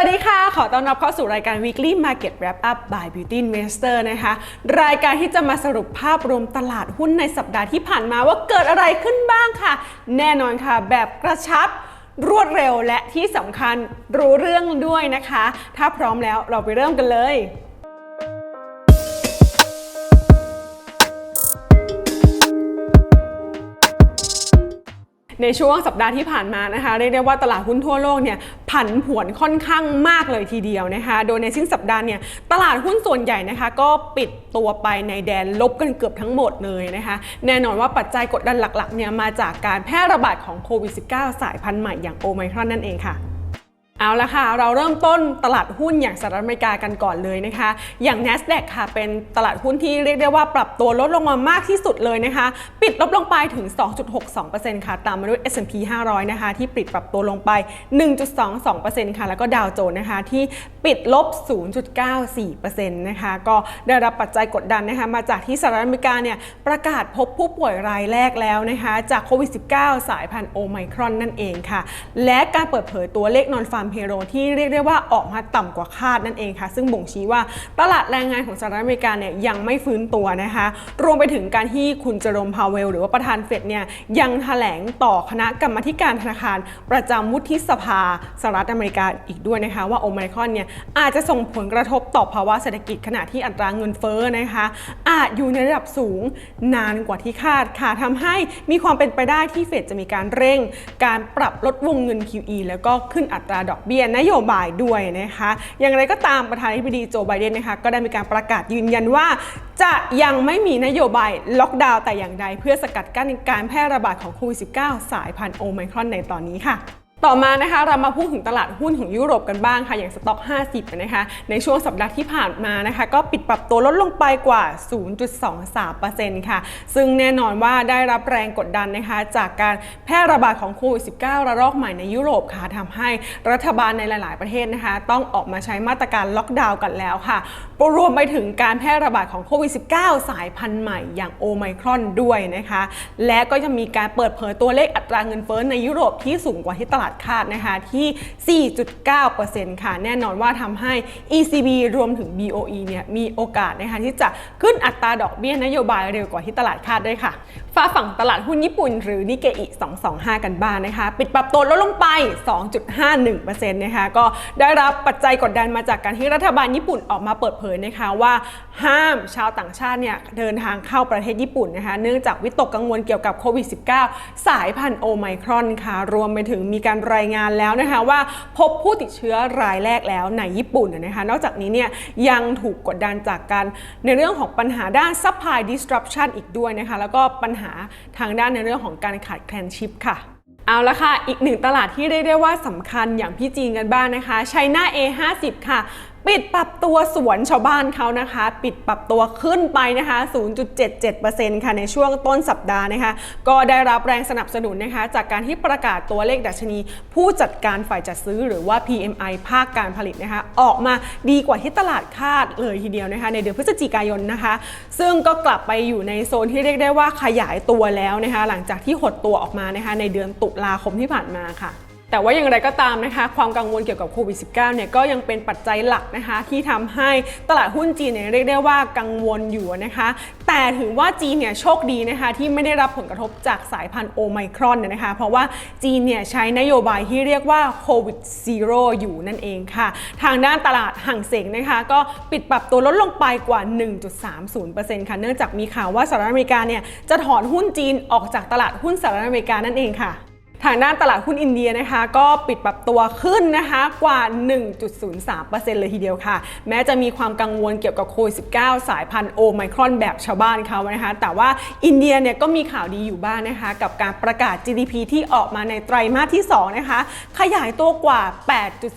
วัสดีค่ะ ขอต้อนรับเข้าสู่รายการ Weekly Market Wrap Up by Beauty Investor นะคะ รายการที่จะมาสรุปภาพรวมตลาดหุ้นในสัปดาห์ที่ผ่านมาว่าเกิดอะไรขึ้นบ้างค่ะ แน่นอนค่ะ แบบกระชับรวดเร็วและที่สำคัญรู้เรื่องด้วยนะคะ ถ้าพร้อมแล้วเราไปเริ่มกันเลย ในช่วงสัปดาห์ที่ผ่านมานะคะเรียกได้ว่าตลาดหุ้นทั่วโลกเนี่ยผันผวนค่อนข้างมากเลยทีเดียวนะคะ โดยในสิ้นสัปดาห์เนี่ยตลาดหุ้นส่วนใหญ่นะคะ ก็ปิดตัวไปในแดนลบกันเกือบทั้งหมดเลยนะคะ แน่นอนว่าปัจจัยกดดันหลักๆเนี่ยมาจากการแพร่ระบาดของโควิด -19 สายพันธุ์ใหม่อย่างโอไมครอนนั่นเองค่ะ เอาละค่ะ เราเริ่มต้นตลาดหุ้นอย่างสหรัฐอเมริกากันก่อนเลยนะคะ อย่าง NASDAQ ค่ะ เป็นตลาดหุ้นที่เรียกได้ว่าปรับตัวลดลงมามากที่สุดเลยนะคะ ปิดลบลงไปถึง 2.62%ค่ะ ตามมาด้วย S&P 500 นะคะ ที่ปิดปรับตัวลงไป 1.22%ค่ะ แล้วก็ดาวโจนส์นะคะที่ปิดลบ 0.94%นะคะ ก็ได้รับปัจจัยกดดันนะคะ มาจากที่สหรัฐอเมริกาเนี่ยประกาศพบผู้ป่วยรายแรกแล้วนะคะ จากโควิด -19 สายพันธุ์โอไมครอนนั่นเองค่ะ และการเปิดเผยตัวเลขนอนฟาร์มเพโรที่เรียกได้ว่าออกมาต่ำกว่าคาดนั่นเองค่ะ ซึ่งบ่งชี้ว่าตลาดแรงงานของสหรัฐอเมริกาเนี่ยยังไม่ฟื้นตัวนะคะ รวมไปถึงการที่คุณเจอโรมพาวเวล หรือว่าประธานเฟดเนี่ยยังแถลงต่อคณะกรรมาการธนาคาร ประจำวุฒิสภาสหรัฐอเมริกาอีกด้วยนะคะ ว่าโอไมครอนเนี่ยอาจจะส่งผลกระทบต่อภาวะเศรษฐกิจขณะที่อัตราเงินเฟ้อนะคะ อาจอยู่ในระดับสูงนานกว่าที่คาดค่ะทำให้มีความเป็นไปได้ที่เฟดจะมีการเร่ง การปรับลดวงเงิน QE แล้วก็ขึ้นอัตราดอกเบี้ยนโยบายด้วยนะคะ อย่างไรก็ตามประธานาธิบดีโจไบเดนนะคะก็ได้มีการประกาศยืนยันว่า จะยังไม่มีนโยบายล็อกดาวน์แต่อย่างใด เพื่อสกัดกั้นการแพร่ระบาดของโควิด -19 สายพันธุ์โอไมครอนในตอนนี้ค่ะ ต่อมานะคะเรามาพูดถึงตลาดหุ้นของยุโรปกันบ้างค่ะ อย่างสต็อก 50 นะคะ ในช่วงสัปดาห์ที่ผ่านมานะคะ ก็ปิดปรับตัวลดลงไปกว่า 0.23%ค่ะ ซึ่งแน่นอนว่าได้รับแรงกดดันนะคะ จากการแพร่ระบาดของโควิด -19 ระลอกใหม่ในยุโรปค่ะทำให้รัฐบาลในหลาย ๆ ประเทศนะคะ ต้องออกมาใช้มาตรการล็อกดาวน์กันแล้วค่ะรวมไปถึงการแพร่ระบาดของโควิด -19 สายพันธุ์ใหม่อย่างโอไมครอนด้วยนะคะ และก็จะมีการเปิดเผยตัวเลขอัตราเงินเฟ้อในยุโรปที่สูงกว่าที่ตลาดาดคาดนะคะที่ 4.9%ค่ะ แน่นอนว่าทำให้ ECB รวมถึง BOE เนี่ยมีโอกาสนะคะที่จะขึ้นอัตราดอกเบี้ยนโยบายเร็วกว่าที่ตลาดคาดด้วยค่ะฟ้าฝั่งตลาดหุ้นญี่ปุ่นหรือนิเกอิ 225 กันบ้างนนะคะ ปิดปรับตัวลดลงไป 2.51%นะคะก็ได้รับปัจจัยกดดันมาจากการที่รัฐบาลญี่ปุ่นออกมาเปิดเผยนะคะว่าห้ามชาวต่างชาติเนี่ยเดินทางเข้าประเทศญี่ปุ่นนะคะเนื่องจากวิตกกังวลเกี่ยวกับโควิด -19 สายพันธุ์โอไมครอนค่ะ รวมไปถึงมีการรายงานแล้วนะคะว่าพบผู้ติดเชื้อรายแรกแล้วในญี่ปุ่นนะคะ นอกจากนี้เนี่ยยังถูกกดดันจากการในเรื่องของปัญหาด้าน supply disruption อีกด้วยนะคะ แล้วก็ปัญหาทางด้านในเรื่องของการขาดแคลนชิปค่ะเอาละค่ะ อีกหนึ่งตลาดที่เรียกได้ว่าสำคัญอย่างพี่จีนกันบ้างนะคะไชน่า A50 ค่ะปิดปรับตัวสวนชาวบ้านเขานะคะ ปิดปรับตัวขึ้นไปนะคะ 0.77%ค่ะในช่วงต้นสัปดาห์นะคะ ก็ได้รับแรงสนับสนุนนะคะ จากการที่ประกาศตัวเลขดัชนี ผู้จัดการฝ่ายจัดซื้อหรือว่า PMI ภาคการผลิตนะคะ ออกมาดีกว่าที่ตลาดคาดเลยทีเดียวนะคะ ในเดือนพฤศจิกายนนะคะ ซึ่งก็กลับไปอยู่ในโซนที่เรียกได้ว่าขยายตัวแล้วนะคะ หลังจากที่หดตัวออกมานะคะ ในเดือนตุลาคมที่ผ่านมาค่ะ แต่ว่าอย่างไรก็ตามนะคะ ความกังวลเกี่ยวกับโควิด -19 เนี่ยก็ยังเป็นปัจจัยหลักนะคะ ที่ทำให้ตลาดหุ้นจีนเนี่ยเรียกได้ว่ากังวลอยู่นะคะ แต่ถือว่าจีนเนี่ยโชคดีนะคะ ที่ไม่ได้รับผลกระทบจากสายพันธุ์โอไมครอนเนะคะ เพราะว่าจีนเนี่ยใช้นโยบายที่เรียกว่าโควิดซีโร่อยู่นั่นเองค่ะ ทางด้านตลาดห่างเสงนะคะ ก็ปิดปรับตัวลดลงไปกว่า 1.30%ค่ะเนื่องจากมีข่าวว่าสหรัฐอเมริกาเนี่ยจะถอนหุ้นจีนออกจากตลาดหุ้นสหรัฐอเมริกานั่นเองค่ะ ทางด้านตลาดหุ้นอินเดียนะคะ ก็ปิดปรับตัวขึ้นนะคะกว่า 1.03%เลยทีเดียวค่ะ แม้จะมีความกังวลเกี่ยวกับโควิด -19 สายพันธุ์โอไมครอนแบบชาวบ้านเขานะคะ แต่ว่าอินเดียเนี่ยก็มีข่าวดีอยู่บ้างนะคะ กับการประกาศ GDP ที่ออกมาในไตรมาสที่ 2 นะคะ ขยายตัวกว่า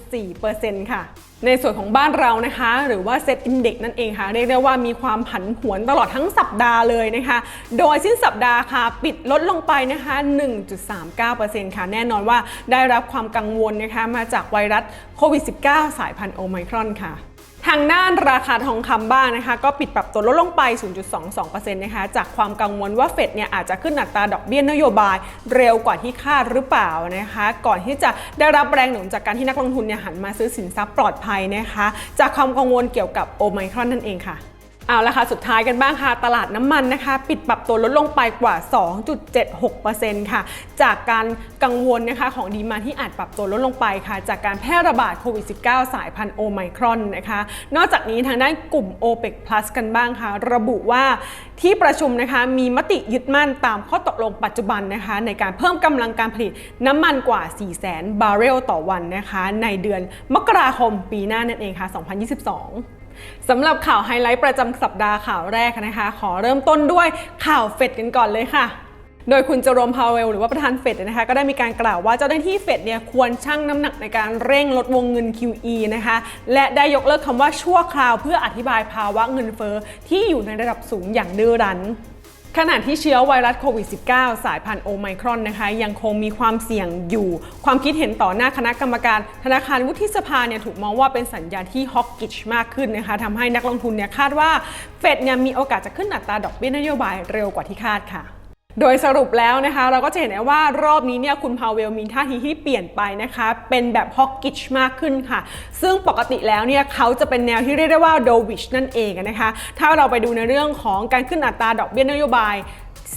8.4%ค่ะ ในส่วนของบ้านเรานะคะ หรือว่าเซตอินเด็กนั่นเองค่ะ เรียกได้ว่ามีความผันผวนตลอดทั้งสัปดาห์เลยนะคะ โดยสิ้นสัปดาห์ค่ะ ปิดลดลงไปนะคะ 1.39%ค่ะ แน่นอนว่าได้รับความกังวลนะคะ มาจากไวรัสโควิด -19 สายพันธุ์โอไมครอนค่ะางด้านราคาทองคำบ้างนะคะ ก็ปิดปรับตัวลดลงไป 0.22%นะคะจากความกังวลว่าเฟดเนี่ยอาจจะขึ้นอัตราดอกเบี้ยนโยบายเร็วกว่าที่คาดหรือเปล่านะคะ ก่อนที่จะได้รับแรงหนุนจากการที่นักลงทุนเนี่ยหันมาซื้อสินทรัพย์ปลอดภัยนะคะ จากความกังวลเกี่ยวกับโอไมครอนนั่นเองค่ะ เอาละค่ะสุดท้ายกันบ้างค่ะ ตลาดน้ำมันนะคะ ปิดปรับตัวลดลงไปกว่า 2.76%ค่ะ จากการกังวลนะคะของดีมาที่อาจปรับตัวลดลงไปค่ะ จากการแพร่ระบาดโควิด -19 สายพันธุ์โอไมครอนนะคะ นอกจากนี้ทางด้านกลุ่ม OPEC Plus กันบ้างค่ะ ระบุว่าที่ประชุมนะคะมีมติยึดมั่นตามข้อตกลงปัจจุบันนะคะ ในการเพิ่มกำลังการผลิตน้ำมันกว่า 400,000 บาร์เรลต่อวันนะคะ ในเดือนมกราคมปีหน้านั่นเองค่ะ 2022 สำหรับข่าวไฮไลท์ประจำสัปดาห์ข่าวแรกนะคะ ขอเริ่มต้นด้วยข่าวเฟดกันก่อนเลยค่ะโดยคุณเจอโรมพาวเวลหรือว่าประธานเฟดนะคะก็ได้มีการกล่าวว่าเจ้าหน้าที่เฟดเนี่ยควรชั่งน้ำหนักในการเร่งลดวงเงิน QE นะคะและได้ยกเลิกคำว่าชั่วคราวเพื่ออธิบายภาวะเงินเฟ้อที่อยู่ในระดับสูงอย่างดื้อรั้น ขณะที่เชื้อไวรัสโควิด -19 สายพันธุ์โอไมครอนนะคะ ยังคงมีความเสี่ยงอยู่ ความคิดเห็นต่อหน้าคณะกรรมการ ธนาคารวุฒิสภาเนี่ยถูกมองว่าเป็นสัญญาณที่ฮอกกิชมากขึ้นนะคะทำให้นักลงทุนเนี่ยคาดว่าเฟดเนี่ยมีโอกาสจะขึ้นอัตราดอกเบี้ยนโยบายเร็วกว่าที่คาดค่ะ โดยสรุปแล้วนะคะ เราก็จะเห็นได้ว่ารอบนี้เนี่ยคุณพาวเวลมีท่าทีที่เปลี่ยนไปนะคะ เป็นแบบฮอกกิชมากขึ้นค่ะ ซึ่งปกติแล้วเนี่ยเขาจะเป็นแนวที่เรียกได้ว่าโดวิชนั่นเองนะคะ ถ้าเราไปดูในเรื่องของการขึ้นอัตราดอกเบี้ยนโยบาย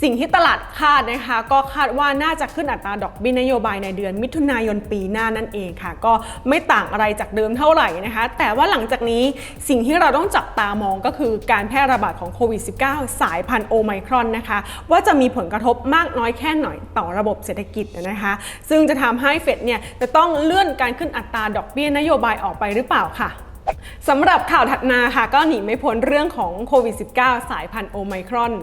สิ่งที่ตลาดคาดนะคะ ก็คาดว่าน่าจะขึ้นอัตราดอกเบี้ยนโยบายในเดือนมิถุนายนปีหน้านั่นเองค่ะ ก็ไม่ต่างอะไรจากเดิมเท่าไหร่นะคะ แต่ว่าหลังจากนี้สิ่งที่เราต้องจับตามองก็คือการแพร่ระบาดของโควิด -19 สายพันธุ์โอไมครอนนะคะ ว่าจะมีผลกระทบมากน้อยแค่ไหนต่อระบบเศรษฐกิจนะคะ ซึ่งจะทำให้เฟดเนี่ยจะต้องเลื่อนการขึ้นอัตราดอกเบี้ยนโยบายออกไปหรือเปล่าค่ะสำหรับข่าวถัดมาค่ะ ก็หนีไม่พ้นเรื่องของโควิด -19 สายพันธุ์โอไมครอน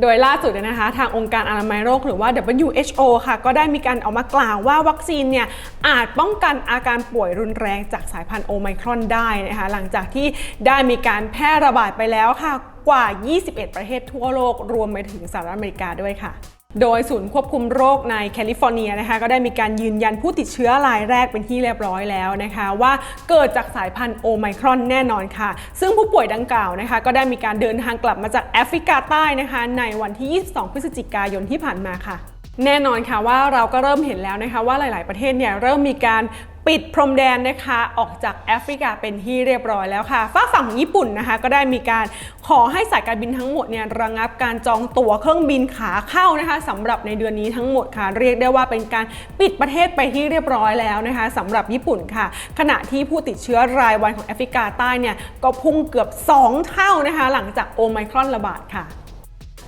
โดยล่าสุดนะคะ ทางองค์การอนามัยโลกหรือว่า WHO ค่ะ ก็ได้มีการออกมากล่าวว่าวัคซีนเนี่ยอาจป้องกันอาการป่วยรุนแรงจากสายพันธุ์โอไมครอนได้นะคะหลังจากที่ได้มีการแพร่ระบาดไปแล้วค่ะกว่า 21 ประเทศทั่วโลกรวมไปถึงสหรัฐอเมริกาด้วยค่ะ โดยศูนย์ควบคุมโรคในแคลิฟอร์เนียนะคะก็ได้มีการยืนยันผู้ติดเชื้อรายแรกเป็นที่เรียบร้อยแล้วนะคะ ว่าเกิดจากสายพันธุ์โอไมครอนแน่นอนค่ะ ซึ่งผู้ป่วยดังกล่าวนะคะก็ได้มีการเดินทางกลับมาจากแอฟริกาใต้นะคะ ในวันที่ 22 พฤศจิกายนที่ผ่านมาค่ะแน่นอนค่ะว่าเราก็เริ่มเห็นแล้วนะคะว่าหลาย ๆ ประเทศเนี่ยเริ่มมีการ ปิดพรมแดนนะคะออกจากแอฟริกาเป็นที่เรียบร้อยแล้วค่ะฝากฝั่งของญี่ปุ่นนะคะ ก็ได้มีการขอให้สายการบินทั้งหมดเนี่ยระงับการจองตั๋วเครื่องบินขาเข้านะคะสำหรับในเดือนนี้ทั้งหมดค่ะ เรียกได้ว่าเป็นการปิดประเทศไปที่เรียบร้อยแล้วนะคะสำหรับญี่ปุ่นค่ะ ขณะที่ผู้ติดเชื้อรายวันของแอฟริกาใต้เนี่ยก็พุ่งเกือบ 2 เท่านะคะ หลังจากโอไมครอนระบาดค่ะ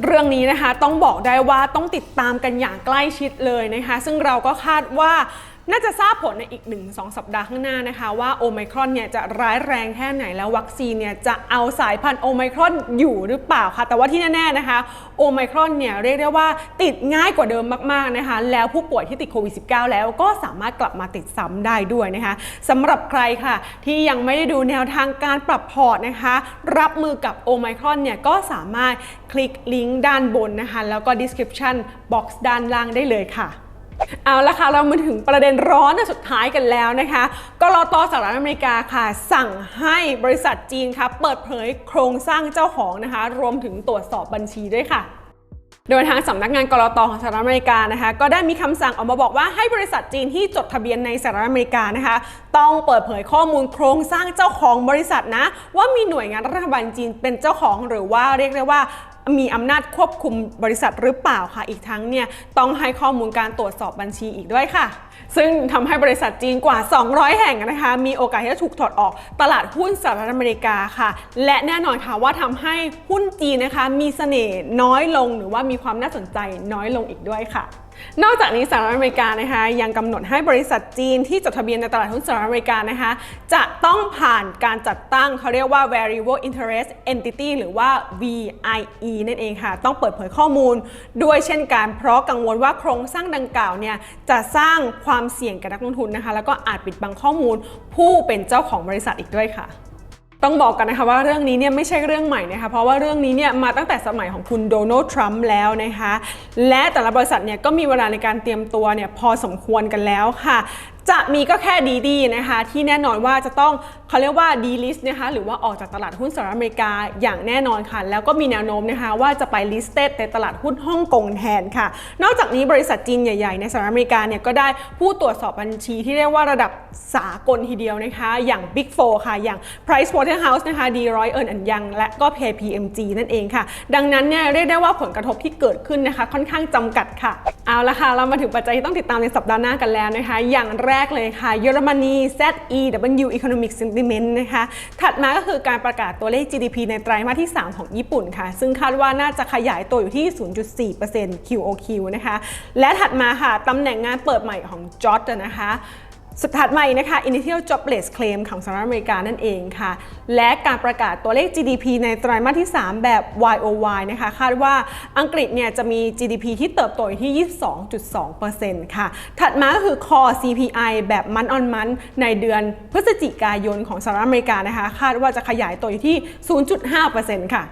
เรื่องนี้นะคะต้องบอกได้ว่าต้องติดตามกันอย่างใกล้ชิดเลยนะคะ ซึ่งเราก็คาดว่า น่าจะทราบผลในอีก 1-2 สัปดาห์ข้างหน้านะคะว่าโอไมครอนเนี่ยจะร้ายแรงแค่ไหนแล้ววัคซีนเนี่ยจะเอาสายพันธุ์โอไมครอนอยู่หรือเปล่าคะแต่ว่าที่แน่ๆนะคะโอไมครอนเนี่ยเรียกได้ว่าติดง่ายกว่าเดิมมากๆนะคะแล้วผู้ป่วยที่ติดโควิด -19 แล้วก็สามารถกลับมาติดซ้ำได้ด้วยนะคะสำหรับใครค่ะ ที่ยังไม่ได้ดูแนวทางการปรับพอร์ตนะคะ รับมือกับโอไมครอนเนี่ยก็สามารถคลิกลิงก์ด้านบนนะคะแล้วก็ description box ด้านล่างได้เลยค่ะ เอาละค่ะเรามาถึงประเด็นร้อนสุดท้ายกันแล้วนะคะกรอตสหรัฐอเมริกาค่ะ สั่งให้บริษัทจีนค่ะเปิดเผยโครงสร้างเจ้าของนะคะ รวมถึงตรวจสอบบัญชีด้วยค่ะโดยทางสำนักงานกรอตของสหรัฐอเมริกานะคะ ก็ได้มีคำสั่งออกมาบอกว่าให้บริษัทจีนที่จดทะเบียนในสหรัฐอเมริกานะคะ ต้องเปิดเผยข้อมูลโครงสร้างเจ้าของบริษัทนะ ว่ามีหน่วยงานรัฐบาลจีนเป็นเจ้าของหรือว่าเรียกได้ว่า มีอำนาจควบคุมบริษัทหรือเปล่าค่ะ อีกทั้งเนี่ยต้องให้ข้อมูลการตรวจสอบบัญชีอีกด้วยค่ะ ซึ่งทำให้บริษัทจีนกว่า 200 แห่งนะคะ มีโอกาสที่จะถูกถอดออกตลาดหุ้นสหรัฐอเมริกาค่ะ และแน่นอนค่ะว่าทำให้หุ้นจีนนะคะ มีเสน่ห์น้อยลงหรือว่ามีความน่าสนใจน้อยลงอีกด้วยค่ะ นอกจากนี้สหรัฐอเมริกานะคะยังกำหนดให้บริษัทจีนที่จดทะเบียนในตลาดหุ้นสหรัฐอเมริกานะคะจะต้องผ่านการจัดตั้งเขาเรียกว่า variable interest entity หรือว่า VIE นั่นเองค่ะ ต้องเปิดเผยข้อมูลด้วยเช่นกันเพราะกังวลว่าโครงสร้างดังกล่าวเนี่ยจะสร้างความเสี่ยงกับนักลงทุนนะคะ แล้วก็อาจปิดบังข้อมูลผู้เป็นเจ้าของบริษัทอีกด้วยค่ะ ต้องบอกกันนะคะว่าเรื่องนี้เนี่ยไม่ใช่เรื่องใหม่นะคะเพราะว่าเรื่องนี้เนี่ยมาตั้งแต่สมัยของคุณโดนัลด์ทรัมป์แล้วนะคะและแต่ละบริษัทเนี่ยก็มีเวลาในการเตรียมตัวเนี่ยพอสมควรกันแล้วค่ะ จะมีก็แค่ดีดีนะคะที่แน่นอนว่าจะต้องเขาเรียกว่าดีลิสต์นะคะหรือว่าออกจากตลาดหุ้นสหรัฐอเมริกาอย่างแน่นอนค่ะ แล้วก็มีแนวโน้มนะคะว่าจะไปลิสเต็ดในตลาดหุ้นฮ่องกงแทนค่ะ นอกจากนี้บริษัทจีนใหญ่ๆ ในสหรัฐอเมริกาเนี่ยก็ได้ผู้ตรวจสอบบัญชีที่เรียกว่าระดับสากลทีเดียวนะคะ อย่าง Big 4ค่ะ อย่าง Price Waterhouse นะคะ Deloitte Ernst Young และก็ KPMG นั่นเองค่ะ ดังนั้นเนี่ยเรียกได้ว่าผลกระทบที่เกิดขึ้นนะคะ ค่อนข้างจำกัดค่ะ เอาละค่ะ เรามาถึงปัจจัยที่ต้องติดตามในสัปดาห์หน้ากันแล้วนะคะ อย่างแรกเลยค่ะ เยอรมนี ZEW Economic Sentiment นะคะ ถัดมาก็คือการประกาศตัวเลข GDP ในไตรมาสที่ 3 ของญี่ปุ่นค่ะ ซึ่งคาดว่าน่าจะขยายตัวอยู่ที่ 0.4% QOQ นะคะ และถัดมาค่ะตำแหน่งงานเปิดใหม่ของจอร์ดนะคะ สุดถัดมาอีกนะคะ Initial Jobless Claim ของสหรัฐอเมริกานั่นเองค่ะ และการประกาศตัวเลข GDP ในไตรมาสที่ 3 แบบ YOY นะคะ คาดว่าอังกฤษเนี่ยจะมี GDP ที่เติบโตอยู่ที่ 22.2%ค่ะ ถัดมาก็คือ Core CPI แบบ month on month ในเดือนพฤศจิกายนของสหรัฐอเมริกานะคะ คาดว่าจะขยายตัวอยู่ที่ 0.5%ค่ะ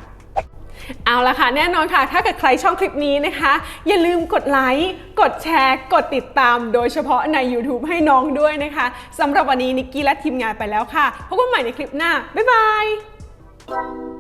เอาละค่ะแน่นอนค่ะ ถ้าเกิดใครชอบคลิปนี้นะคะ อย่าลืมกดไลค์กดแชร์ กดติดตาม โดยเฉพาะใน YouTube ให้น้องด้วยนะคะสำหรับวันนี้นิกกี้และทีมงานไปแล้วค่ะพบกันใหม่ในคลิปหน้า บ๊ายบาย